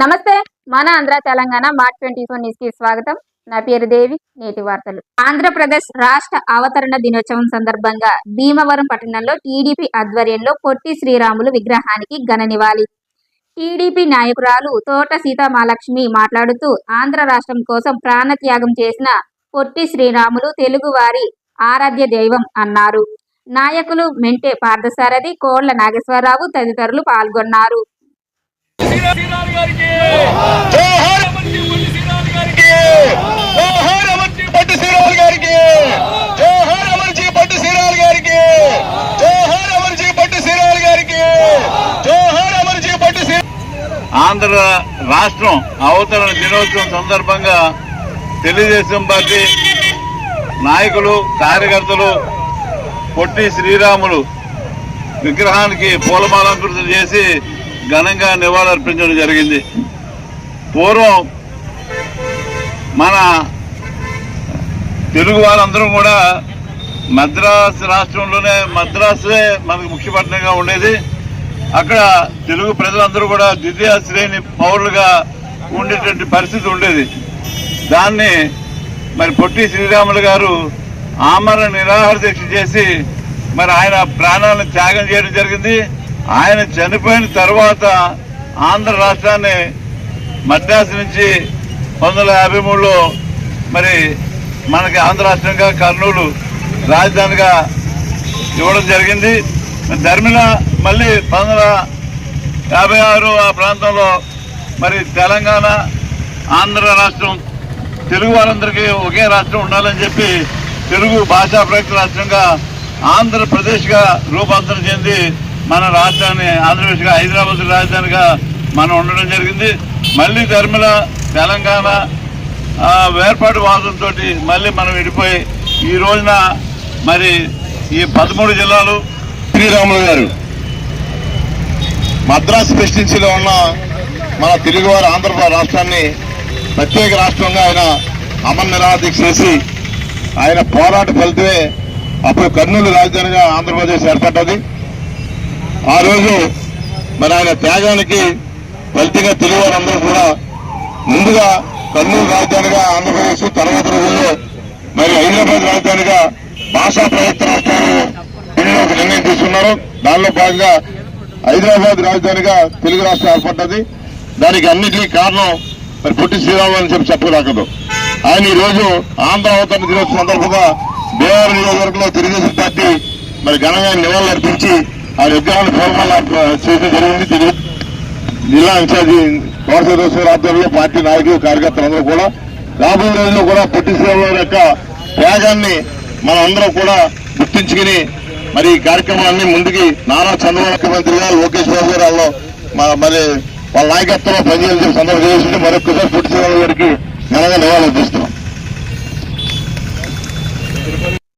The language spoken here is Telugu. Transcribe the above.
నమస్తే మన Andhra Telangana mart twenty four న్యూస్కి స్వాగతం. నా పేరు దేవి నేటి వార్తలు. ఆంధ్రప్రదేశ్ రాష్ట్ర అవతరణ దినోత్సవం సందర్భంగా భీమవరం పట్టణంలో టీడీపీ ఆధ్వర్యంలో పొట్టి శ్రీరాములు విగ్రహానికి ఘన నివాళి. టీడీపీ నాయకురాలు తోట సీతామహాలక్ష్మి మాట్లాడుతూ ఆంధ్ర రాష్ట్రం కోసం ప్రాణత్యాగం చేసిన పొట్టి శ్రీరాములు తెలుగువారి ఆరాధ్య దైవం అన్నారు. నాయకులు మెంటే పార్థసారథి కోళ్ళ నాగేశ్వరరావు తదితరులు పాల్గొన్నారు. ఆంధ్ర రాష్ట్రం అవతరణ దినోత్సవం సందర్భంగా తెలుగుదేశం పార్టీ నాయకులు కార్యకర్తలు పొట్టి శ్రీరాములు విగ్రహానికి పూలమాలంకృతం చేసి ఘనంగా నివాళులర్పించడం జరిగింది. పూర్వం మన తెలుగు వారందరూ కూడా మద్రాసు రాష్ట్రంలోనే మద్రాసే మనకు ముఖ్యపట్నంగా ఉండేది. అక్కడ తెలుగు ప్రజలందరూ కూడా ద్వితీయ శ్రేణి పౌరులుగా ఉండేటువంటి పరిస్థితి ఉండేది. దాన్ని మరి పొట్టి శ్రీరాములు గారు ఆమరణ నిరాహార దీక్ష చేసి మరి ఆయన ప్రాణాలను త్యాగం చేయడం జరిగింది. ఆయన చనిపోయిన తర్వాత ఆంధ్ర రాష్ట్రాన్ని మద్రాసు నుంచి పంతొమ్మిది వందల యాభై మూడులో మరి మనకి ఆంధ్ర రాష్ట్రంగా కర్నూలు రాజధానిగా ఇవ్వడం జరిగింది. ధర్మిల మళ్ళీ పంతొమ్మిది వందల యాభై ఆరు ఆ ప్రాంతంలో మరి తెలంగాణ ఆంధ్ర రాష్ట్రం తెలుగు వారందరికీ ఒకే రాష్ట్రం ఉండాలని చెప్పి తెలుగు భాషా ప్రయుక్త రాష్ట్రంగా ఆంధ్రప్రదేశ్గా రూపాంతరం చెంది మన రాష్ట్రాన్ని ఆంధ్రప్రదేశ్గా హైదరాబాద్ రాజధానిగా మనం ఉండడం జరిగింది. మళ్ళీ ధర్మల తెలంగాణ వేర్పాటు వాదంతో మళ్ళీ మనం విడిపోయి ఈ రోజున మరి ఈ పదమూడు జిల్లాలు శ్రీరాములు గారు మద్రాసు ప్రెసిడెన్సీలో ఉన్న మన తెలుగువారి ఆంధ్రప్రదేశ్ రాష్ట్రాన్ని ప్రత్యేక రాష్ట్రంగా ఆయన అమర్ నిరాహార చేసి ఆయన పోరాట ఫలితమే అప్పుడు కర్నూలు రాజధానిగా ఆంధ్రప్రదేశ్ ఏర్పడ్డది. ఆ రోజు మరి ఆయన త్యాగానికి ఫలితంగా తెలుగువారందరూ కూడా ముందుగా కర్నూలు రాజధానిగా ఆంధ్రప్రదేశ్ తర్వాత రోజుల్లో మరి హైదరాబాద్ రాజధానిగా భాషా ప్రవర్తన రాష్ట్రాలు ఒక నిర్ణయం తీసుకున్నారు. దానిలో భాగంగా హైదరాబాద్ రాజధానిగా తెలుగు రాష్ట్రం ఏర్పడ్డది. దానికి అన్నిటికీ కారణం మరి పొట్టి శ్రీరాము అని చెప్పి చెప్పదగ్గదు ఆయన ఈ రోజు ఆంధ్ర అవతరణ దినోత్సవం సందర్భంగా బీహార్ నియోజకవర్గంలో తెలుగుదేశం పార్టీ మరి ఘనంగా నివాళులు అర్పించి ఆ విగ్రహాన్ని పూర్వమాల చేయడం జరిగింది. తెలుగు జిల్లా ఇన్ఛార్జి కోరసదోశ్వర ఆధ్వర్యంలో పార్టీ నాయకులు కార్యకర్తలందరూ కూడా రాబోయే రోజుల్లో కూడా పొట్టి శ్రీరాములు యొక్క త్యాగాన్ని మనందరం కూడా గుర్తించుకుని మరి ఈ కార్యక్రమాన్ని ముందుకి నారా చంద్రబాబు మంత్రి లోకేష్ బాబు గారు మరి వాళ్ళ నాయకత్వంలో పనిచేయాలని సందర్భం చేసి